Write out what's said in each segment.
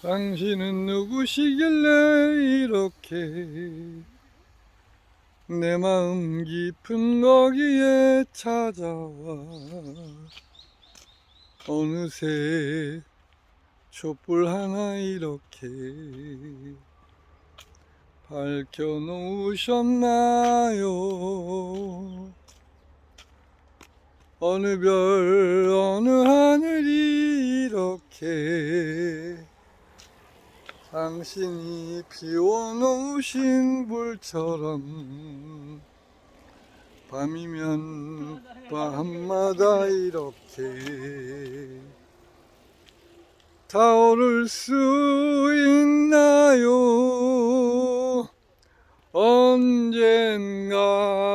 당신은 누구시길래 이렇게 내 마음 깊은 거기에 찾아와? 어느새 촛불 하나 이렇게 밝혀 놓으셨나요? 어느 별 어느 하늘이 이렇게 당신이 피워놓으신 불처럼 밤이면 밤마다 이렇게 타오를 수 있나요? 언젠가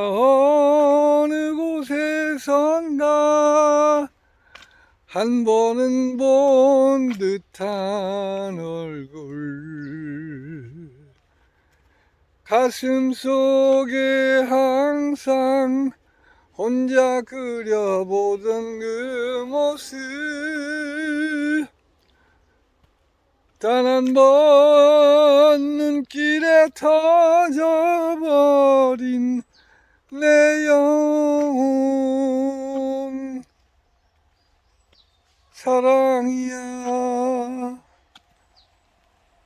어느 곳에선가 한 번은 본 듯한 가슴 속에 항상 혼자 그려보던 그 모습. 단 한 번 눈길에 터져버린 내 영혼. 사랑이야.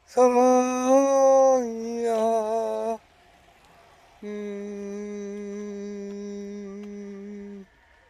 사랑